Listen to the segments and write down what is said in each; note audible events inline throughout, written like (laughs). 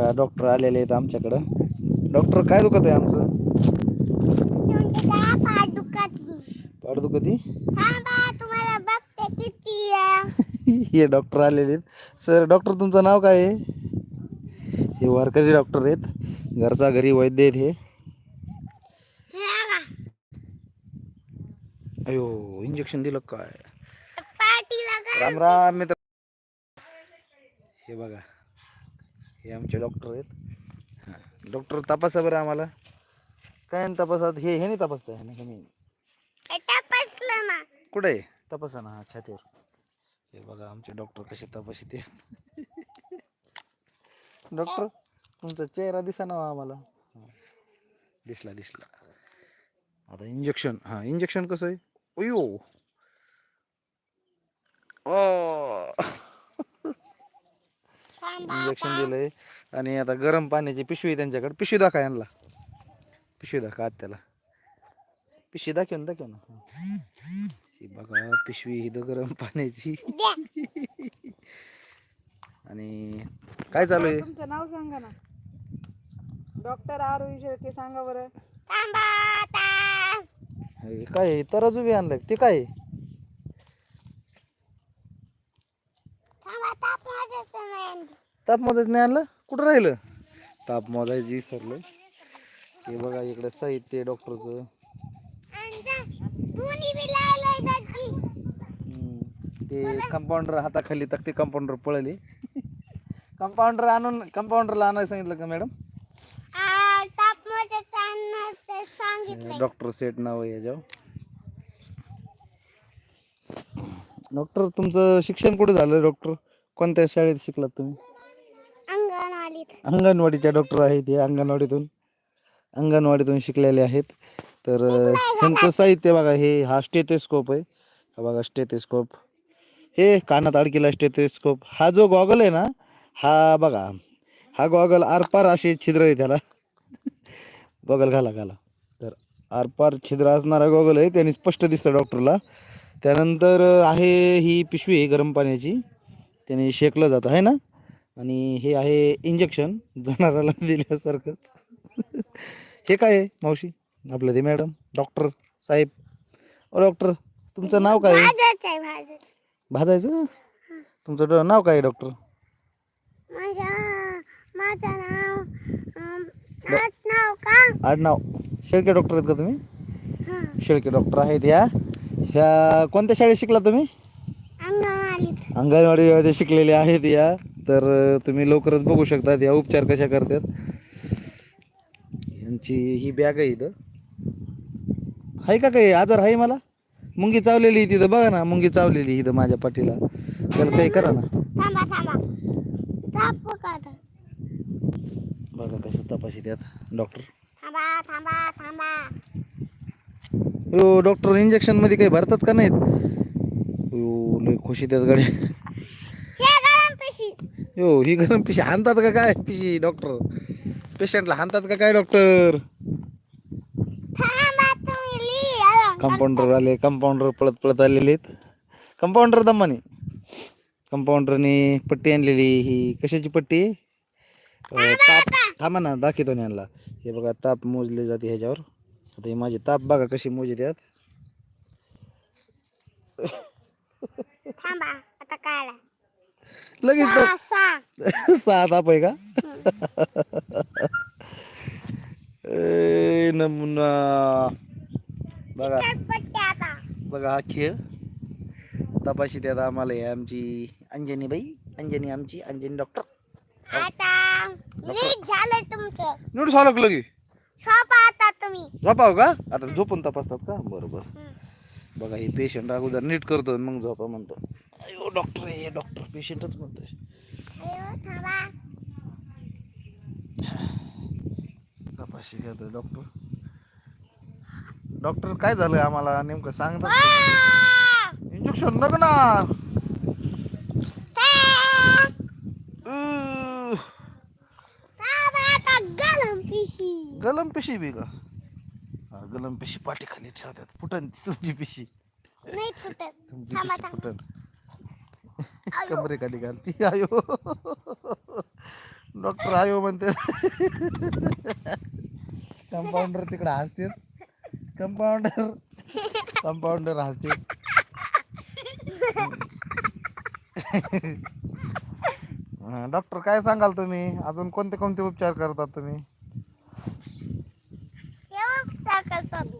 बघा डॉक्टर आलेले आहेत आमच्याकडं. डॉक्टर काय दुखत आहे आमचं? तुमची कधी (laughs) हे डॉक्टर आलेले आहेत. सर डॉक्टर तुमचं नाव काय आहे? हे वारकरी डॉक्टर आहेत. घरचा घरी वैद्य आहेत हे. अयो इंजेक्शन दिलं काय? राम राम मित्र. हे बघा. हे आमचे डॉक्टर आहेत. हा. डॉक्टर तपासा बरं आम्हाला. काय तपासात? हे हे नाही तपासता हे नाही तपासलं ना. कुठे? आहे तपासा ना हा छातीवर. हे बघा आमचे डॉक्टर कसे तपासित. डॉक्टर तुमचा चेहरा दिसा ना हो आम्हाला. दिसला दिसला. आता इंजेक्शन हा इंजेक्शन कसं आहे? अयो ओ इंजेक्शन दिलंय. आणि आता गरम पाण्याची पिशवी त्यांच्याकडे. पिशवी दाखवा यांना. पिशवी दाखवा आत त्याला पिशवी दाखव ना दाखव ना. ही बघा पिशवी ही तर गरम पाण्याची. आणि काय चालू आहे? तुमचं नाव सांगा ना. डॉक्टर आरोही शेळके सांगा बरं. हे काय? तराजू बी आणलंय. ते काय आहे? थांबा ताप माझ्याचं नाही. ताप मोजायचं नाही आणलं कुठं राहिलं? ताप मोजायचं विसरलं हे बघा इकडे साहित्य डॉक्टरचं. ते कंपाऊंडर हाताखाली तर ते कंपाऊंडर पळले. कंपाऊंडर आणून कंपाऊंडरला आणायला सांगितलं का मॅडम? डॉक्टर सेट नाव आहे याच्यावर. डॉक्टर तुमचं शिक्षण कुठे झालं? डॉक्टर कोणत्या शाळेत शिकलात तुम्ही? अंगणवाडीत. अंगणवाडीच्या डॉक्टर आहेत हे अंगणवाडीतून अंगणवाडीतून शिकलेले आहेत. तर अं, ह्यांचं साहित्य बघा हे हा स्टेथोस्कोप आहे. हा बघा स्टेथोस्कोप. हे कानात अडकेला स्टेथोस्कोप. हा जो गॉगल आहे ना हा बघा हा गॉगल आरपार असे छिद्र आहे त्याला. गॉगल घाला घाला. तर आरपार छिद्र असणारा गॉगल आहे त्याने स्पष्ट दिसतं डॉक्टरला. त्यानंतर आहे ही पिशवी गरम पाण्याची. त्याने शेकलं जातं आहे ना? आणि हे आहे इंजेक्शन जनावराला दिल्यासारखंच. हे काय आहे मावशी? आपलं ते मॅडम डॉक्टर साहेब. ओ डॉक्टर तुमचं नाव काय आहे? भाजायचं? तुमचं नाव काय आहे डॉक्टर माझं नाव का? आडनाव. शेळके डॉक्टर आहेत का तुम्ही? शेळके डॉक्टर आहेत या. ह्या कोणत्या शाळेत शिकला तुम्ही? अंगणवाडीत. अंगणवाडीमध्ये शिकलेले आहेत या. तर तुम्ही लवकरच बघू शकतात या उपचार कशा करतात. यांची ही बॅग आहे इथं. आहे का काही? आजार आहे मला? मुंगी चावलेली तिथं. बघा ना मुंगी चावलेली इथं माझ्या पाठीला. त्याला काही करा ना? बघा कसं तपाशी त्यात. डॉक्टर डॉक्टर इंजेक्शनमध्ये काही भरतात का नाहीत? लय खुशी त्यात गाडी हो ही गरम पिशी हाणतात का काय पिशी डॉक्टर पेशंटला हाणतात का काय डॉक्टर कंपाऊंडर आले कंपाऊंडर पळत पळत आलेले कंपाऊंडर दमाने. कंपाऊंडरने पट्टी आणलेली ही. कशाची पट्टी? ताप थांबा ना दाखवतो ना यांना. हे बघा ताप मोजले जाते ह्याच्यावर. आता हे माझे ताप बघा कशी मोजतात थांबा आता काढा लगेच सहा सहा. ताप (laughs) सहा ताप आहे का? (laughs) ए, नमुना. बघा. पट्टी आता. बघा हा खेळ. तपाशी त्यात आम्हाला आहे आमची अंजनी बाई अंजनी आमची अंजनी डॉक्टर आता नीट झालं तुमचं. नीट झालं का लगे झोपा आता तुम्ही. झोपाव का? आता झोपून तपासतात का? बरोबर हं. बघा हे पेशंट अगोदर नीट करतो मग झोपा म्हणतो अयो डॉक्टर हे डॉक्टर पेशंटच म्हणतोय. तपाशी द्या डॉक्टर डॉक्टर काय झालंय आम्हाला? नेमकं सांगतात! इंजेक्शन नग ना. गलम पिशी बी का? गलम पिशी पाठी खाली ठेवतात. फुटन ती तुमची पिशी. नाही फुटत. तुमची थांबा पिशी थांबा. फुटन. कमरे खाली घालती. आयो. डॉक्टर आयो म्हणते. कंपाऊंडर तिकडे हसते कंपाऊंडर. कंपाऊंडर हसते डॉक्टर काय सांगाल तुम्ही? अजून कोणते कोणते उपचार करतात तुम्ही?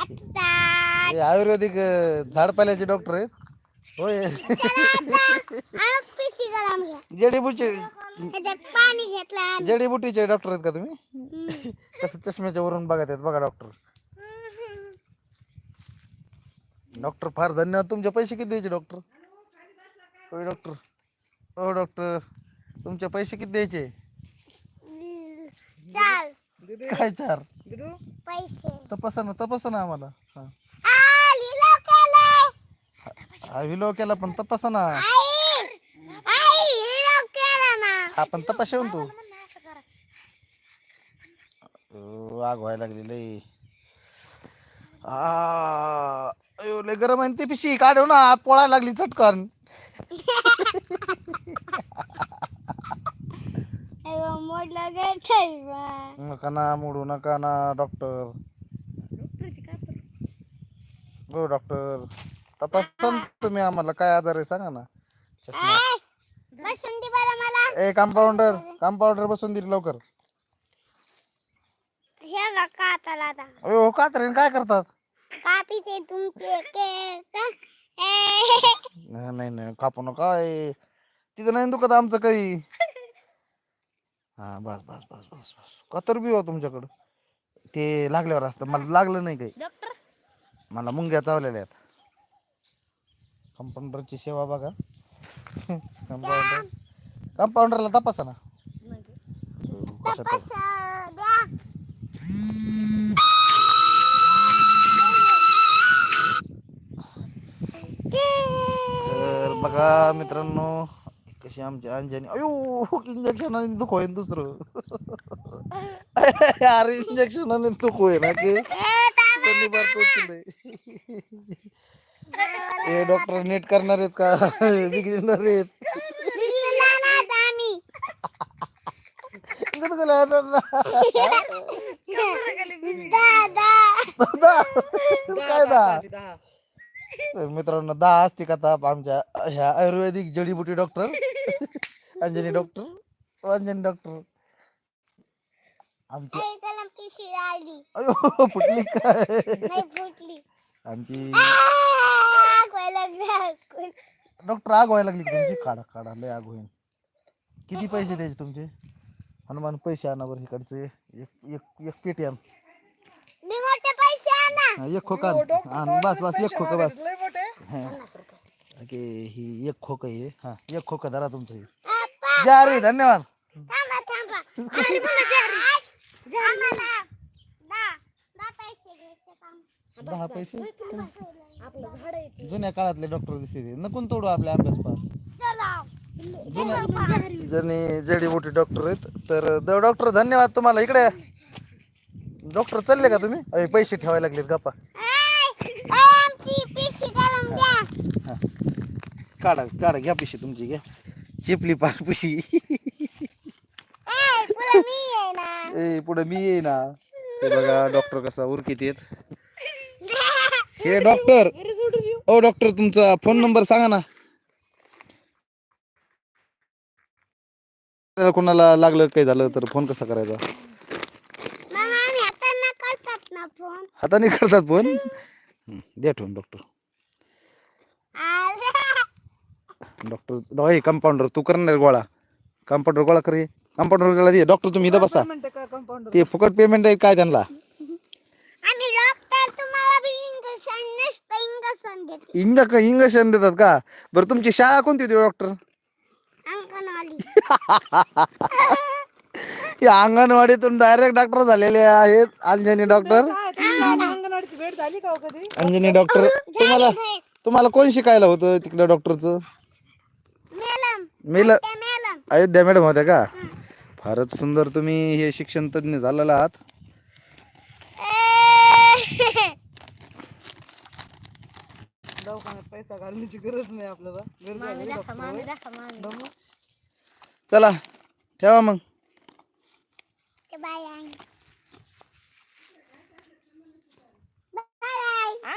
हे आयुर्वेदिक झाडपाल्याचे डॉक्टर आहेत. होय. जडीबुटी पाणी घेतलं जडीबुटीचे डॉक्टर आहेत का तुम्ही? कसं चष्म्याच्या वरून बघत आहेत बघा डॉक्टर डॉक्टर फार धन्यवाद. तुमचे पैसे किती द्यायचे डॉक्टर होय डॉक्टर हो डॉक्टर तुमचे पैसे किती द्यायचे? चाल. काय चार? दिदू. पैसे. तपासा ना तपासा ना आम्हाला. हा. आ लिहिलं केलंय. हा विलो केला पण तपासा ना. आई आई लिहिलं केलं ना. आपण तपास येऊन तू. अं, आग व्हायला लागली लय आ, अयो लय गरम आहे ना ती पिशी. काढव ना पोळायला लागली चटकन (laughs) अयो मोडलं नका ना मोडू नका ना डॉक्टर हो डॉक्टर तपासा ना तुम्ही आम्हाला काय आजार आहे सांगा ना. चष्मा. बसून दे बरं मला. ए कंपाऊंडर कंपाऊंडर बसून दिली लवकर. हे का आता. लादा अयो का तर काय करतात? तुमचे ए, नाही नाही नाही कापू नका ए. तिथं नाही दुखत आमचं काही. (laughs) हा बस बस बस बस बस. कतर बी हो तुमच्याकडं. ते लागल्यावर असतं. मला लागलं नाही काही. डॉक्टर? मला मुंग्या चावलेल्या आहेत. कंपाऊंडरची सेवा बघा. कंपाऊंडर कंपाऊंडरला तपासा ना. कशात तर बघा मित्रांनो कशी आमची अंजनी अयो इंजेक्शन आणि दुख होईन दुसरं अरे इंजेक्शन आणि दुख होईन ना ते त्यांनी बार टोचलंय. हे डॉक्टर नेट करणार आहेत का बिघडणार आहेत लिहिला ना आता आम्ही गुदगुल्या होतात ना. दादा काय दा तर मित्रांनो दहा असते का ताप आमच्या ह्या आयुर्वेदिक जडीबुटी doctor Anjani doctor Anjani doctor आमची अयो फुटली काय? आमची. डॉक्टर आग व्हायला लागली तुमची काढा काढा लय आग होईल किती पैसे द्यायचे तुमचे? हनुमान पैसे आणा बरं इकडचे. एक एक एक पेटी आणा. हा, एक खोका आण. आण. बस बस एक खोका बस. हा. ओके ही एक खोक आहे. हा एक खोका धरा तुमचं हे. जा रे धन्यवाद. थांबा थांबा. आणि मला जारी. आम्हाला दा दा पैसे घ्यायचे काम. दहा पैसे? आपलं झाड आहे जुन्या काळातले डॉक्टर दिसते नकून तोडू आपल्या अभ्यास पास चला जुन्या ज्यांनी जडीबुटी डॉक्टर आहेत तर डॉक्टर धन्यवाद तुम्हाला. इकडे डॉक्टर चालले का तुम्ही? पैसे ठेवायला लागलेत गप्पा. हा. काढा काढा घ्या पिशी तुमची घ्या. चिपली पार पिशी पुढं मी ए पुढे मी येई ना. हे बघा डॉक्टर कसा उरकीत येत हे डॉक्टर. ओ डॉक्टर तुमचा फोन नंबर सांगा ना. कोणाला लागलं काही झालं तर फोन कसा करायचा मग आम्ही हातांना करतात ना फोन हाताने करतात फोन हं, द्या ठेवून डॉक्टर डॉक्टर हे कंपाऊंडर तू करणार गोळा. कंपाऊंडर गोळा करे कंपाऊंडर गोळा दे. डॉक्टर तुम्ही इथं बसा. ते फुकट पेमेंट आहे काय त्यांना? इंग इंजेक्शन देतात का? बरं तुमची शाळा कोणती होती डॉक्टर अंगणवाडी. (laughs) या अंगणवाडीतून डायरेक्ट डॉक्टर झालेले आहेत अंजनी डॉक्टर भेट झाली का हो कधी? अंजनी डॉक्टर (laughs) तुम्हाला तुम्हाला कोण शिकायला होतं तिकडे डॉक्टरचं? मिल अयोध्या मॅडम. होत्या का? फारच सुंदर तुम्ही हे शिक्षण तज्ञ झालेला आहात. दवाखान्यात पैसा घालण्याची गरज नाही आपल्याला. गरज आहे चला ठेवा मग. I